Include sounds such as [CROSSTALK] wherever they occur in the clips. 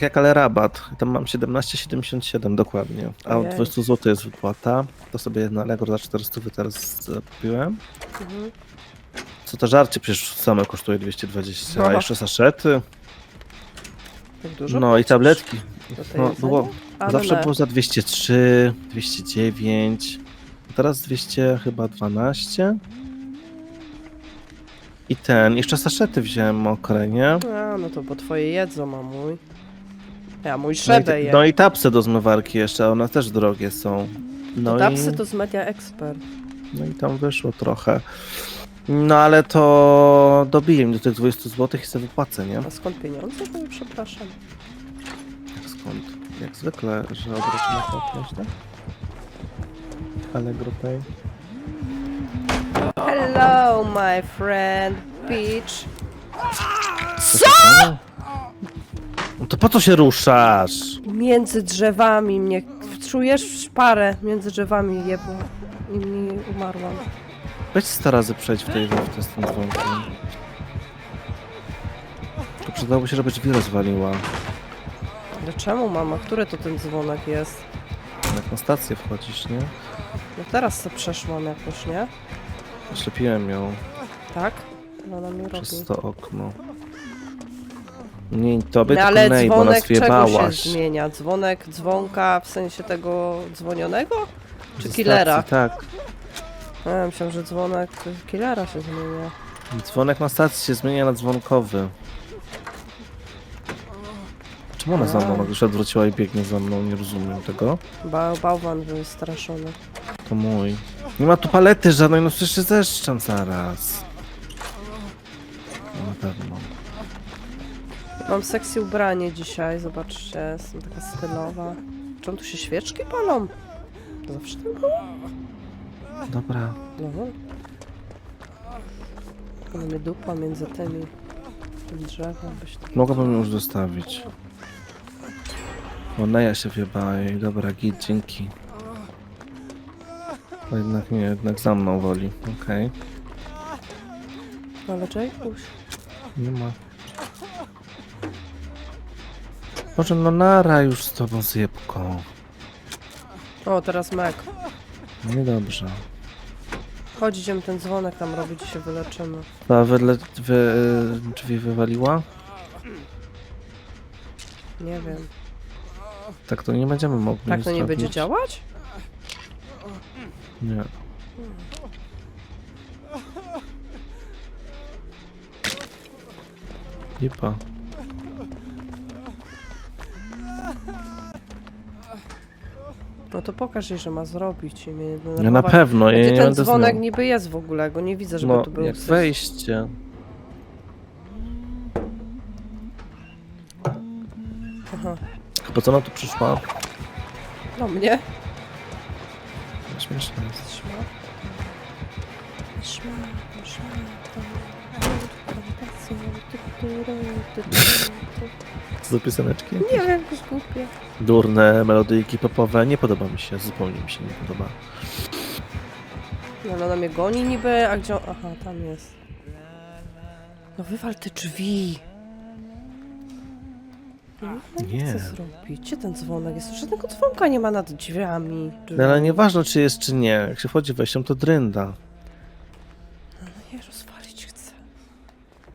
Tak jak ale rabat. Tam mam 17,77 dokładnie. A od Ojej. 20 zł jest wypłata. To sobie na Allegro za 400 teraz kupiłem. Mhm. Co to żarcie przecież same kosztuje 220. A Aha. jeszcze saszety. Tak dużo? No i tabletki. Do tej No, jedzenia? było, Ale zawsze było za 203, 209. a Teraz 200 chyba 12. I ten, jeszcze saszety wziąłem mokre, nie? A, no to bo twoje jedzą, a mój. Ja mój No i, no i tapsy do zmywarki jeszcze, one też drogie są. No, i, tapsy to z Media Expert. no i tam wyszło trochę. No ale to dobiję mi do tych 20 zł i sobie wypłacę, nie? A skąd pieniądze? To przepraszam. Jak skąd? Jak zwykle, że odrobinę płatność, tak? Allegro Pay. Hello, my friend, Peach. Co? To po co się ruszasz? Między drzewami mnie... Czujesz szparę między drzewami jebło. I mi umarłam. Weź 100 razy przejść w tej w tym dzwonkiem. To przydałoby się, żeby drzwi rozwaliła. Ale czemu, mama? Który to ten dzwonek jest? Jak na stację wchodzisz, nie? No teraz se przeszłam jakoś, nie? Oślepiłem ją Tak? No ona mi robi. przez to okno. Nie tobie, No tylko ale nej, bo nas dzwonek czego się zmienia? Dzwonek, dzwonka w sensie tego dzwonionego? Czy Ze killera? Stacji, tak. Ja myślałam, że dzwonek killera się zmienia. Dzwonek na stacji się zmienia na dzwonkowy. Czemu ona za mną nagle się odwróciła i biegnie za mną? Nie rozumiem tego. Ba bałwan wystraszony. To mój. Nie ma tu palety żadnej, no przecież się zeszczam zaraz. No na pewno. Mam sexy ubranie dzisiaj, zobaczcie, jestem taka stylowa. Czemu tu się świeczki palą? To zawsze tak było? Dobra. No. Ale mnie dupa między tymi tym drzewem, byś tak... Mogłabym już zostawić. O, Neja się wjebała jej. Dobra, git, dzięki. To jednak nie, jednak za mną woli. Okej. Ale Jaykuś, Nie ma. Może no nara już z tobą zjebką. O, teraz Meg. Niedobrze. Chodź, idziemy ten dzwonek tam robić i się wyleczymy. Ta wyle, wy, y, drzwi wywaliła? Nie wiem. Tak to nie będziemy mogli Tak to nie będzie działać? Nie. Lipa. No to pokaż jej, że ma zrobić i mnie nie Nie na denerwować. pewno, ja Gdzie nie ten będę dzwonek znał. niby jest w ogóle? Go nie widzę, żeby No, tu był. jak coś- wejście. Aha. Po co ona tu przyszła? No mnie? Śmieszne jest. Szma. Szma, szma, [LAUGHS] Co za pioseneczki? Nie wiem, jakieś głupie. Durne melodyjki popowe. Nie podoba mi się, zupełnie mi się nie podoba. No, no, ona mnie goni niby, a gdzie on... Aha, tam jest. No wywal te drzwi. No, nie Nie. chcę zrobić. Gdzie ten dzwonek jest? Żadnego dzwonka nie ma nad drzwiami. No, ale nieważne czy jest czy nie. Jak się wchodzi wejściem to drynda. No nie, rozwalić chcę.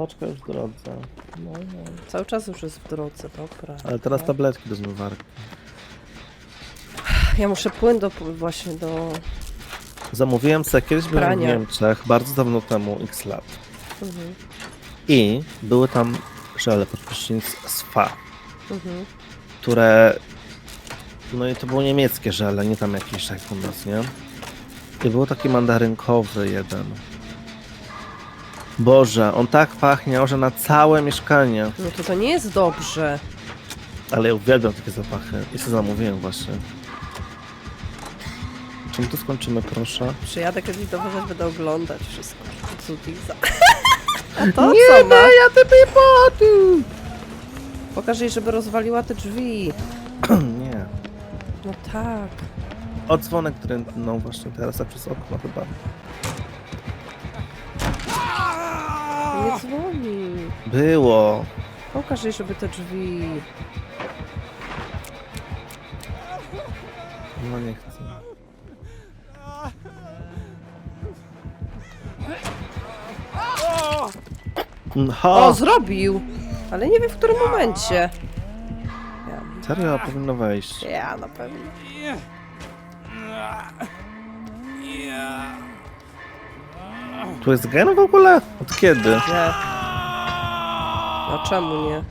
Paczka już w drodze. No, no. Cały czas już jest w drodze, dobra. Ale teraz tabletki do zmywarki. Ja muszę płyn do... właśnie do... Zamówiłem sobie, kiedyś byłem w Prania. Niemczech, bardzo dawno temu, x lat. Mhm. I były tam żele pod prysznic z fa, Mhm. które... No i to było niemieckie żele, nie tam jakieś jak u nas, nie? I był taki mandarynkowy jeden. Boże, on tak pachniał, że na całe mieszkanie. No to to nie jest dobrze. Ale ja uwielbiam takie zapachy. I co zamówiłem właśnie. Czym tu skończymy, proszę? Przyjadę kiedyś do was, będę oglądać wszystko. Zudiza. [LAUGHS] A to co ma? ja ty pipoty! Pokaż jej, żeby rozwaliła te drzwi. [CLEARS THROAT] Nie. No tak. O dzwonek drętną właśnie teraz, a przez okno chyba. Nie dzwoni. Było. Pokaż jej, żeby te drzwi... No nie chcę. O, Ha! zrobił! Ale nie wiem w którym momencie. Serio, powinno wejść. ja na pewno. Tu jest gen w ogóle? Od kiedy? Nie. No czemu nie?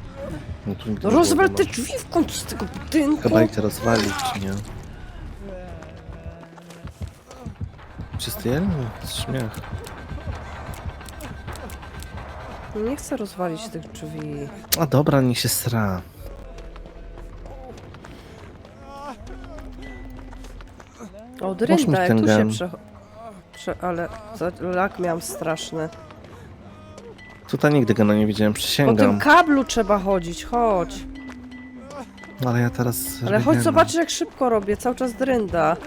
No, tu nigdy No nie było rozwal te drzwi w końcu z tego budynku. Chyba ich rozwalić, czy nie? Czysty jelny? Śmiech. Nie chcę rozwalić tych drzwi. A dobra, niech się sra. O, mi Drynda, jak ten tu się gen. prze... prze... Ale za- lak miałam straszny. Tutaj nigdy gena nie widziałem, Po tym kablu trzeba chodzić, chodź. Ale ja teraz... Ale chodź zobaczyć jak szybko robię, cały czas drynda.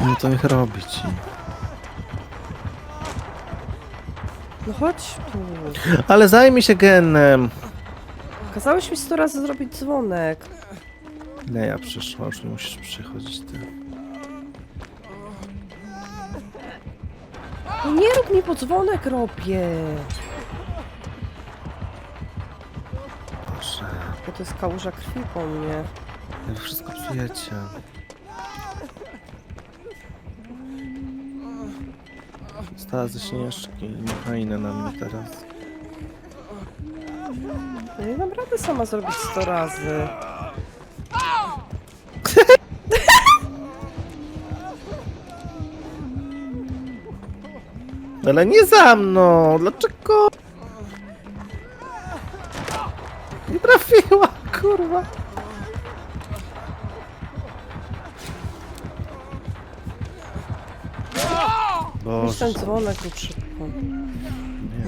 No to niech robi ci. No chodź tu. Ale zajmij się genem! Kazałeś mi sto razy zrobić dzwonek. Nie, ja przyszła, już nie musisz przychodzić ty. No nie rób mi, bo dzwonek robię. Boże, Bo to jest kałuża krwi po mnie. wy wszystko psujecie. Stała ze śnieżki i ma inne na mnie teraz. No nie dam rady sama zrobić sto razy. Ale nie za mną! Dlaczego? Nie trafiła, kurwa! Już ten Boże, dzwonek rób szybko.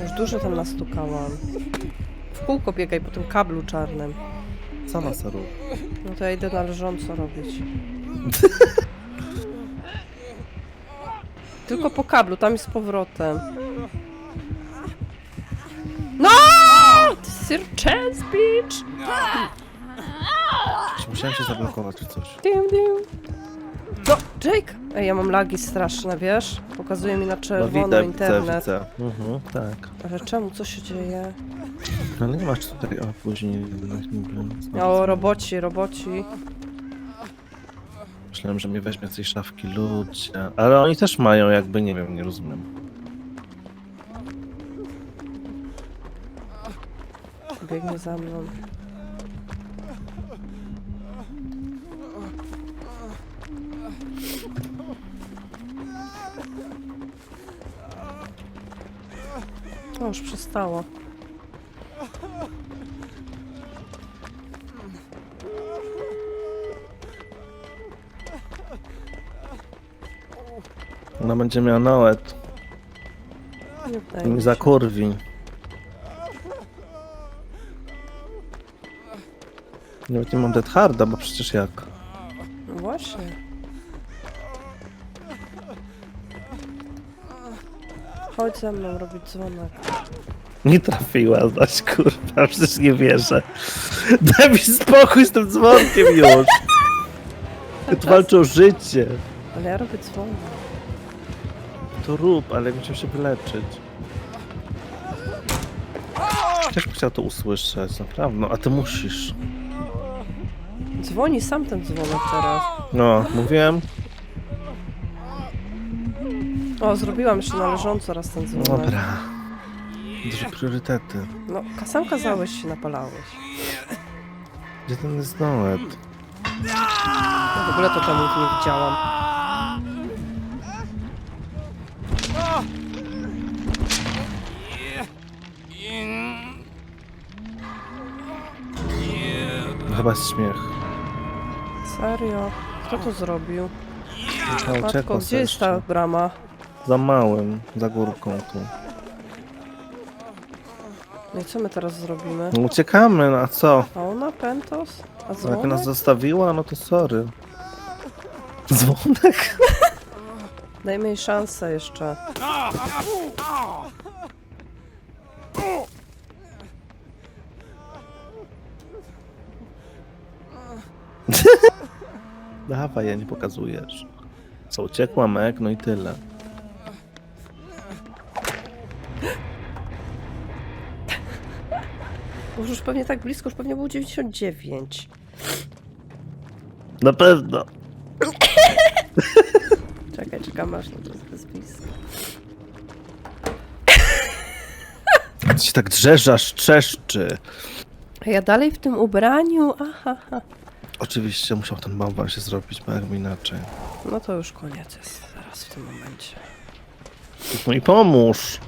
Już dużo tam nastukałam. W kółko biegaj po tym kablu czarnym. sama saru. No to ja idę na leżąco robić. [LAUGHS] Tylko po kablu, tam i z powrotem. No! Sir Chance Beach! Musiałem się zablokować czy coś. Dim, dim. No, Jake! Ej, ja mam lagi straszne, wiesz? Pokazuje mi na No czerwono widzę, widzę, internet. widzę. Mhm, tak. Ale czemu? Co się dzieje? Ale nie masz tutaj, a później jednak niby. O, roboci, roboci. Myślałem, że mnie weźmie z tej szafki ludzie. Ale oni też mają jakby, nie wiem, nie rozumiem. Biegnie za mną. O, już przestało. Ona będzie miała nawet. Nie wydaje Nie mi się. zakurwi. Nawet nie mam Dead Harda, bo przecież jak? No właśnie. Chodź ze mną robić dzwonek. Nie trafiła zaś, kurwa, przecież nie wierzę. Daj mi spokój z tym dzwonkiem już. [LAUGHS] Tu walczę o życie. Ale ja robię dzwonek. To rób, ale musiał się wyleczyć. Też chciał to usłyszeć, naprawdę. No, a ty musisz. Dzwoni sam ten dzwonek teraz. No, mówiłem. O, zrobiłam jeszcze należąco raz ten dzwonek. Dobra. Duże priorytety. No, sam kazałeś się napalałeś. Gdzie ten jest Noet? No, w ogóle to tam nie widziałam. Chyba jest śmiech. Serio? Kto to zrobił? Matko, gdzie jest ta brama? Za małym, za górką tu. No i co my teraz zrobimy? No, uciekamy, no a co? A ona, Pentos? A No, Jak dzwonek? nas zostawiła, no to sorry. Dzwonek? Dajmy jej szansę jeszcze. Dawaj, ja nie pokazujesz. Co, uciekła Mek, no i tyle. Bo już pewnie tak blisko, już pewnie był 99. Na pewno. Czekaj, czekam aż no to jest bez blisko. Ty się tak drzesz, aż trzeszczy. A ja dalej w tym ubraniu? Aha, aha. Oczywiście musiał ten bałwan się zrobić, bo jakby inaczej. No to już koniec jest teraz w tym momencie. No i pomóż.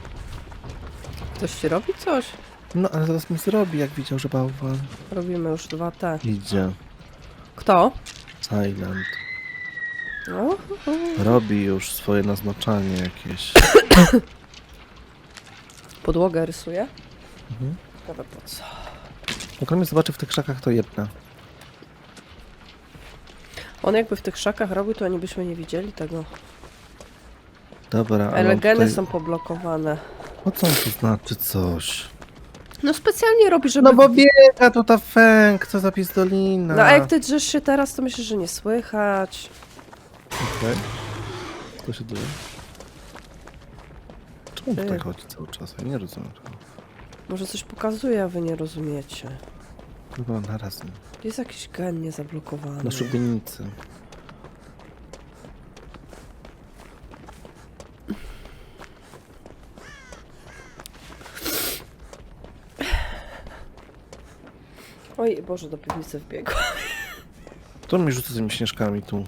Ktoś ci robi coś? No, ale zaraz mi zrobi, jak widział, że bałwan Robimy już dwa T. idzie. Kto? Silent. No, Robi już swoje naznaczanie jakieś. [COUGHS] podłogę rysuje? Mhm. Ale po co? Jak on mnie zobaczy w tych krzakach, to jedna. On jakby w tych szakach robił, to oni byśmy nie widzieli tego. Dobra, ale Ale on geny tutaj... są poblokowane. Co on to znaczy coś? No specjalnie robi, żeby... No bo biega tu ta fęk, co za pizdolina. No a jak ty drzesz się teraz, to myślisz, że nie słychać. Okej. Co się dzieje? Czemu tak chodzi cały czas? Ja nie rozumiem tego. Może coś pokazuje, a wy nie rozumiecie. Chyba nie. Jest jakiś gen niezablokowany. Na szubienicy. Oj, Boże, do piwnicy wbiegł. To mi rzuca tymi śnieżkami tu.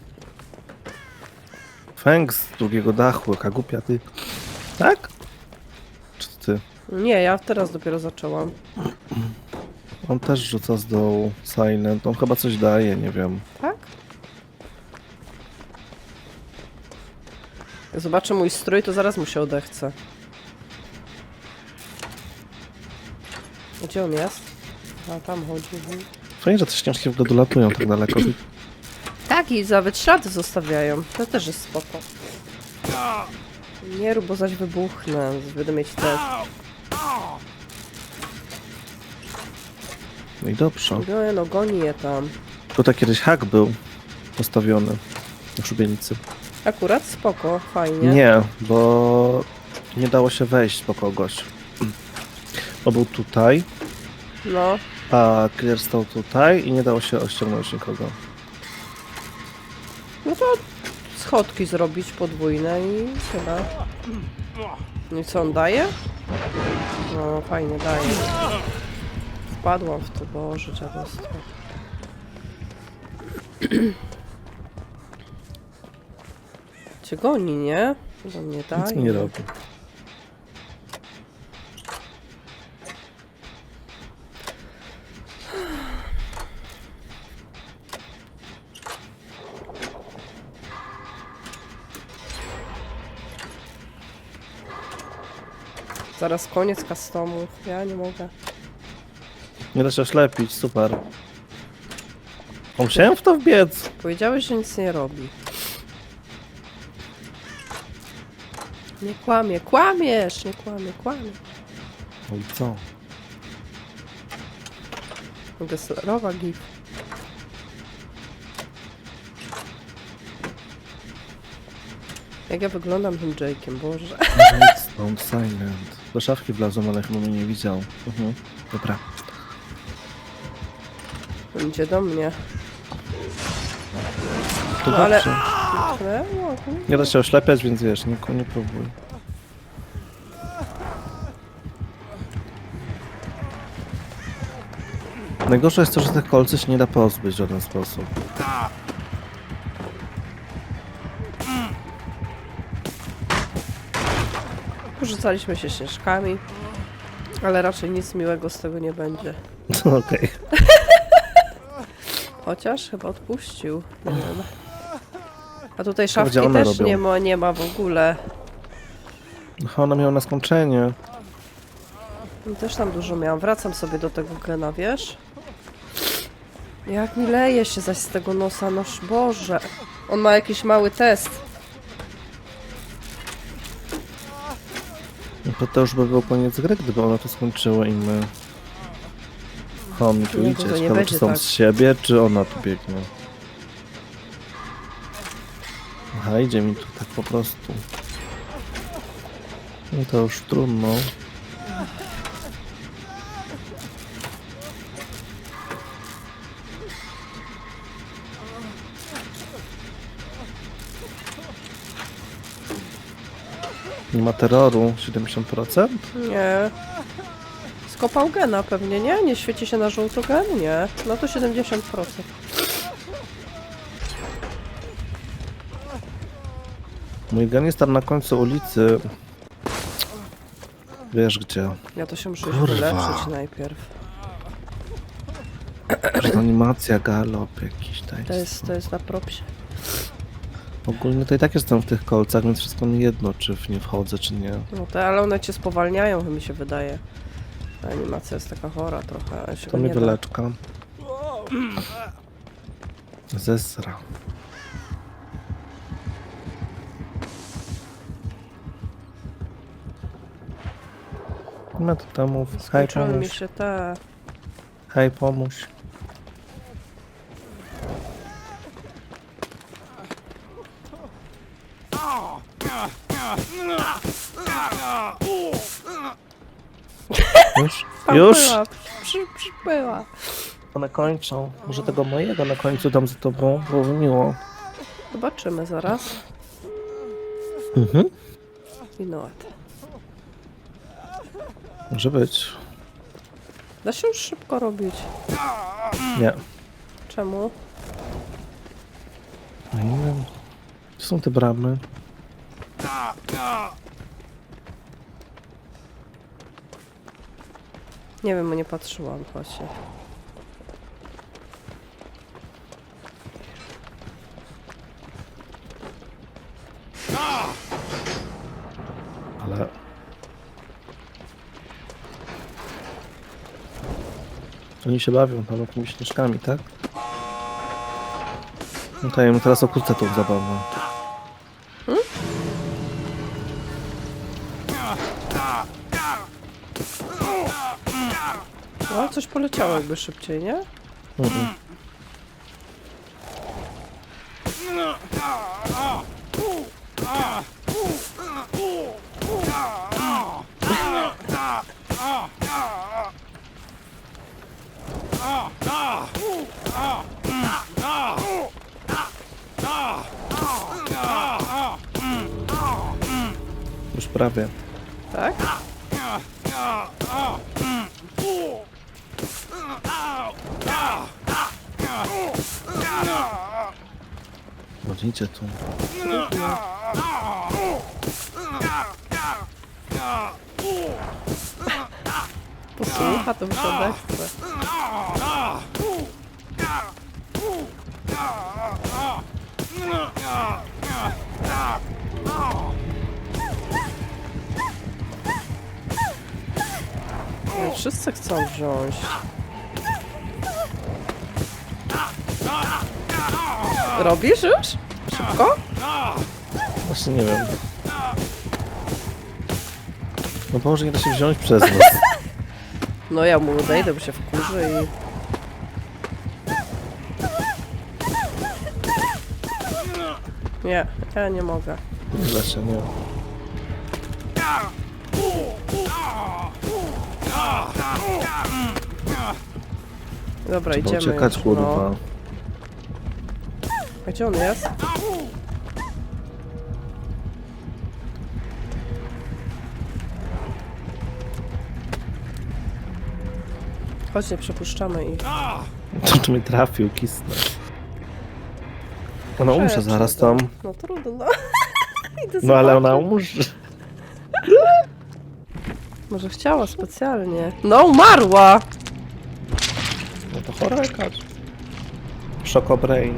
Fęk z drugiego dachu, jaka głupia ty. Tak? Czy to ty? Nie, ja teraz dopiero zaczęłam. On też rzuca z dołu. Silent. On chyba coś daje, nie wiem. Tak? Jak zobaczę mój strój, to zaraz mu się odechce. Gdzie on jest? A tam chodzi. mhm. Fajnie, że te śnieżki w ogóle dolatują tak daleko. Tak, i nawet ślady zostawiają. To też jest spoko. Nie rób, bo zaś wybuchnę. Będę mieć te... No i dobrze. No, no goni je tam. Tutaj kiedyś hak był postawiony na szubienicy. Akurat spoko, fajnie. Nie, bo nie dało się wejść po kogoś. Bo był tutaj, No, a clear stał tutaj i nie dało się ściągnąć nikogo. no to schodki zrobić podwójne i tyle. No i co on daje? No, fajnie daje. Wpadłam w to, Boże, dziadostwo. [CLEARS THROAT] Cię goni, nie? Do mnie daje. Nic nie robi. Zaraz koniec customów. Ja nie mogę. Nie da się oślepić, super. A Musiałem w to wbiec. Powiedziałeś, że nic nie robi. Nie kłamie, kłamiesz! Nie kłamie, kłamie. No i co? Geslerowa gif. Jak ja wyglądam tym Jake'iem, Boże. Stąd silent. Do szafki wlazłem, ale chyba mnie nie widział. Mhm. Dobra. On Idzie do mnie. To No, ale- dobrze. Nie da się oślepiać, więc wiesz, nie, nie próbuj. Najgorsze jest to, że tych kolcy się nie da pozbyć w żaden sposób. Porzucaliśmy się śnieżkami. Ale raczej nic miłego z tego nie będzie. [LAUGHS] Okej. [LAUGHS] Chociaż chyba odpuścił. Nie wiem. A tutaj szafki gdzie one też robią? nie ma, nie ma w ogóle. Aha, Ona miała na skończenie. No, Też tam dużo miałam. Wracam sobie do tego gena, wiesz? Jak mi leje się zaś z tego nosa, noż Boże. On ma jakiś mały test. No To, to już by był koniec gry, gdyby ona to skończyła i my... O, mi tu Nie, idzie. nie Ciekawe, będzie czy są tak. z siebie, czy ona tu biegnie. Aha, idzie mi tu tak po prostu. No to już trudno. Nie ma terroru, 70%? Nie. Skopał gena pewnie, nie? Nie świeci się na żółto gen? Nie. No to 70%. Mój gen jest tam na końcu ulicy. Wiesz gdzie? Ja to się muszę Kurwa. wyleczyć najpierw. Że animacja, galop jakiś daj To jest, to jest na propsie. Ogólnie to i tak jestem w tych kolcach, więc wszystko mi jedno, czy w nie wchodzę, czy nie. No to, ale one cię spowalniają, mi się wydaje. Ta animacja jest taka chora trochę, się To go nie da. wyleczka. Zesra. No to temu. Hej, Skończyły mi pomóż. się te... Hej, pomóż. Już? Tam Już? Była, przy, przybyła. One kończą. Może tego mojego na końcu dam za tobą, byłoby miło. Zobaczymy zaraz. Mhm. I no what. Może być. Da się już szybko robić. Nie. Czemu? No nie wiem. Gdzie są te bramy? Nie wiem, nie patrzyłam właśnie. Ale... Oni się bawią tam jakimiś śnieżkami, tak? No to ja im teraz okrócę tą zabawę. Coś poleciało jakby szybciej, nie? Mhm. Już prawie. Tak? Chodzicie tu. Posłucha, to. No, wszyscy chcą wziąć. Robisz już? Szybko? Właśnie nie wiem. No może nie da się wziąć przez nas. [LAUGHS] No ja mu odejdę, bo się wkurzy i... Nie, ja nie mogę. Się, nie. Dobra, Trzeba idziemy uciekać, już, kurwa. No. A gdzie on jest? Chodź, nie przepuszczamy ich. [LAUGHS] To czy mnie trafił, kisnę. Ona umrze zaraz tam. No trudno. [LAUGHS] Idę No ale ona zobaczyć. umrze. [LAUGHS] Może chciała specjalnie. No, umarła! No to chora jakaś. Szoko brain.